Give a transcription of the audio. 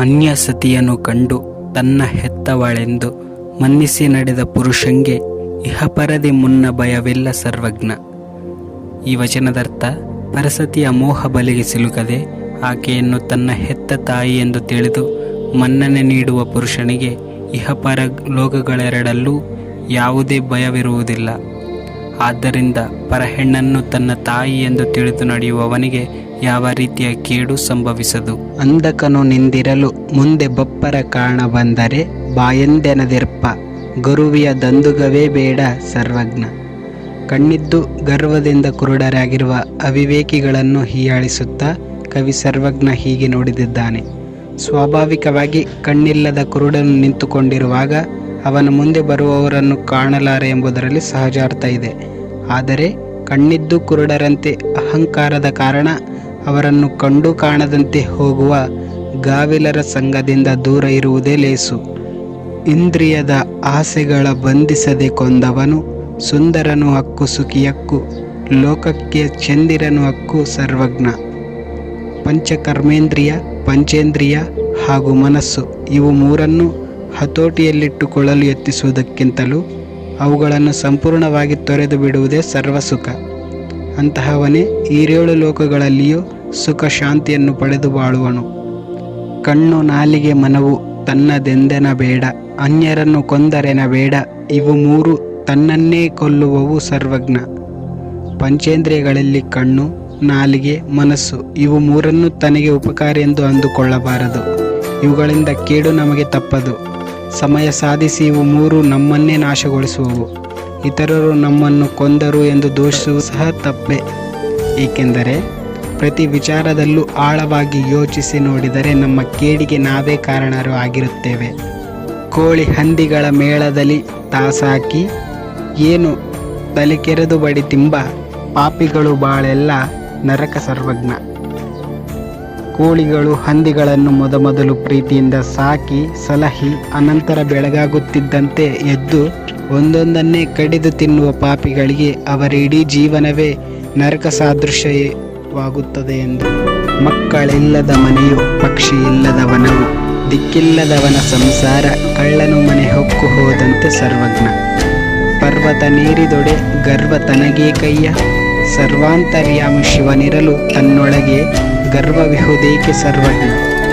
ಅನ್ಯ ಸತಿಯನ್ನು ಕಂಡು ತನ್ನ ಹೆತ್ತವಳೆಂದು ಮನ್ನಿಸಿ ನಡೆದ ಪುರುಷಂಗೆ ಇಹಪರದಿ ಮುನ್ನ ಭಯವಿಲ್ಲ ಸರ್ವಜ್ಞ. ಈ ವಚನದರ್ಥ ಪರಸತಿಯ ಮೋಹ ಬಲಿಗೆ ಸಿಲುಕದೆ ಆಕೆಯನ್ನು ತನ್ನ ಹೆತ್ತ ತಾಯಿ ಎಂದು ತಿಳಿದು ಮನ್ನಣೆ ನೀಡುವ ಪುರುಷನಿಗೆ ಇಹಪರ ಲೋಕಗಳೆರಡಲ್ಲೂ ಯಾವುದೇ ಭಯವಿರುವುದಿಲ್ಲ. ಆದ್ದರಿಂದ ಪರಹೆಣ್ಣನ್ನು ತನ್ನ ತಾಯಿ ಎಂದು ತಿಳಿದು ನಡೆಯುವವನಿಗೆ ಯಾವ ರೀತಿಯ ಕೇಡು ಸಂಭವಿಸದು? ಅಂಧಕನು ನಿಂದಿರಲು ಮುಂದೆ ಬಪ್ಪರ ಕಾರಣ ಬಂದರೆ ಬಾಯಂದೆನದಿರ್ಪ ಗುರುವಿಯ ದಂದುಗವೇ ಬೇಡ ಸರ್ವಜ್ಞ. ಕಣ್ಣಿದ್ದು ಗರ್ವದಿಂದ ಕುರುಡರಾಗಿರುವ ಅವಿವೇಕಿಗಳನ್ನು ಹೀಯಾಳಿಸುತ್ತಾ ಕವಿ ಸರ್ವಜ್ಞ ಹೀಗೆ ನೋಡಿದಿದ್ದಾನೆ. ಸ್ವಾಭಾವಿಕವಾಗಿ ಕಣ್ಣಿಲ್ಲದ ಕುರುಡನು ನಿಂತುಕೊಂಡಿರುವಾಗ ಅವನ ಮುಂದೆ ಬರುವವರನ್ನು ಕಾಣಲಾರೆ ಎಂಬುದರಲ್ಲಿ ಸಹಜಾರ್ಥ ಇದೆ. ಆದರೆ ಕಣ್ಣಿದ್ದು ಕುರುಡರಂತೆ ಅಹಂಕಾರದ ಕಾರಣ ಅವರನ್ನು ಕಂಡು ಕಾಣದಂತೆ ಹೋಗುವ ಗಾವಿಲರ ಸಂಘದಿಂದ ದೂರ ಇರುವುದೇ ಲೇಸು. ಇಂದ್ರಿಯದ ಆಸೆಗಳ ಬಂಧಿಸದೆ ಕೊಂದವನು ಸುಂದರನು ಹಕ್ಕು ಸುಖಿಯಕ್ಕು ಲೋಕಕ್ಕೆ ಚಂದಿರನು ಹಕ್ಕು ಸರ್ವಜ್ಞ. ಪಂಚಕರ್ಮೇಂದ್ರಿಯ, ಪಂಚೇಂದ್ರಿಯ ಹಾಗೂ ಮನಸ್ಸು ಇವು ಮೂರನ್ನು ಹತೋಟಿಯಲ್ಲಿಟ್ಟುಕೊಳ್ಳಲು ಯತ್ನಿಸುವುದಕ್ಕಿಂತಲೂ ಅವುಗಳನ್ನು ಸಂಪೂರ್ಣವಾಗಿ ತೊರೆದು ಬಿಡುವುದೇ ಸರ್ವಸುಖ. ಅಂತಹವನೇ ಈರೇಳು ಲೋಕಗಳಲ್ಲಿಯೂ ಸುಖ ಶಾಂತಿಯನ್ನು ಪಡೆದು ಬಾಳುವನು. ಕಣ್ಣು ನಾಲಿಗೆ ಮನವು ತನ್ನದೆಂದೆನ ಬೇಡ, ಅನ್ಯರನ್ನು ಕೊಂದರೆನ ಬೇಡ, ಇವು ಮೂರು ತನ್ನನ್ನೇ ಕೊಲ್ಲುವವು ಸರ್ವಜ್ಞ. ಪಂಚೇಂದ್ರಿಯಗಳಲ್ಲಿ ಕಣ್ಣು, ನಾಲಿಗೆ ಮನಸ್ಸು, ಇವು ಮೂರನ್ನು ತನಗೆ ಉಪಕಾರಿ ಎಂದು ಅಂದುಕೊಳ್ಳಬಾರದು. ಇವುಗಳಿಂದ ಕೇಡು ನಮಗೆ ತಪ್ಪದು. ಸಮಯ ಸಾಧಿಸಿ ಇವು ಮೂರು ನಮ್ಮನ್ನೇ ನಾಶಗೊಳಿಸುವವು. ಇತರರು ನಮ್ಮನ್ನು ಕೊಂದರು ಎಂದು ದೋಷಿಸುವ ಸಹ ತಪ್ಪೆ. ಏಕೆಂದರೆ ಪ್ರತಿ ವಿಚಾರದಲ್ಲೂ ಆಳವಾಗಿ ಯೋಚಿಸಿ ನೋಡಿದರೆ ನಮ್ಮ ಕೇಡಿಗೆ ನಾವೇ ಕಾರಣರು ಆಗಿರುತ್ತೇವೆ. ಕೋಳಿ ಹಂದಿಗಳ ಮೇಳದಲ್ಲಿ ತಾಸಾಕಿ, ಏನು ತಲೆ ಕೆರೆದು ಬಡಿ ತಿಂಬ, ಪಾಪಿಗಳು ಬಾಳೆಲ್ಲ ನರಕ ಸರ್ವಜ್ಞ. ಕೋಳಿಗಳು ಹಂದಿಗಳನ್ನು ಮೊದಮೊದಲು ಪ್ರೀತಿಯಿಂದ ಸಾಕಿ ಸಲಹಿ ಅನಂತರ ಬೆಳಗಾಗುತ್ತಿದ್ದಂತೆ ಎದ್ದು ಒಂದೊಂದನ್ನೇ ಕಡಿದು ತಿನ್ನುವ ಪಾಪಿಗಳಿಗೆ ಅವರ ಇಡೀ ಜೀವನವೇ ನರಕ ಸಾದೃಶ್ಯವಾಗುತ್ತದೆ ಎಂದು. ಮಕ್ಕಳಿಲ್ಲದ ಮನೆಯು, ಪಕ್ಷಿ ಇಲ್ಲದ ವನವು ದಿಕ್ಕಿಲ್ಲದವನ ಸಂಸಾರ ಕಳ್ಳನು ಮನೆ ಹೊಕ್ಕು ಹೋದಂತೆ ಸರ್ವಜ್ಞ. ಪರ್ವತ ನೀರಿದೊಡೆ ಗರ್ವ ತನಗೇ ಕೈಯ, ಸರ್ವಾಂತರ್ಯಾಮಿ ಶಿವನಿರಲು ತನ್ನೊಳಗೆ ಗರ್ವವಿಹುದೇಕೆ ಸರ್ವಜ್ಞ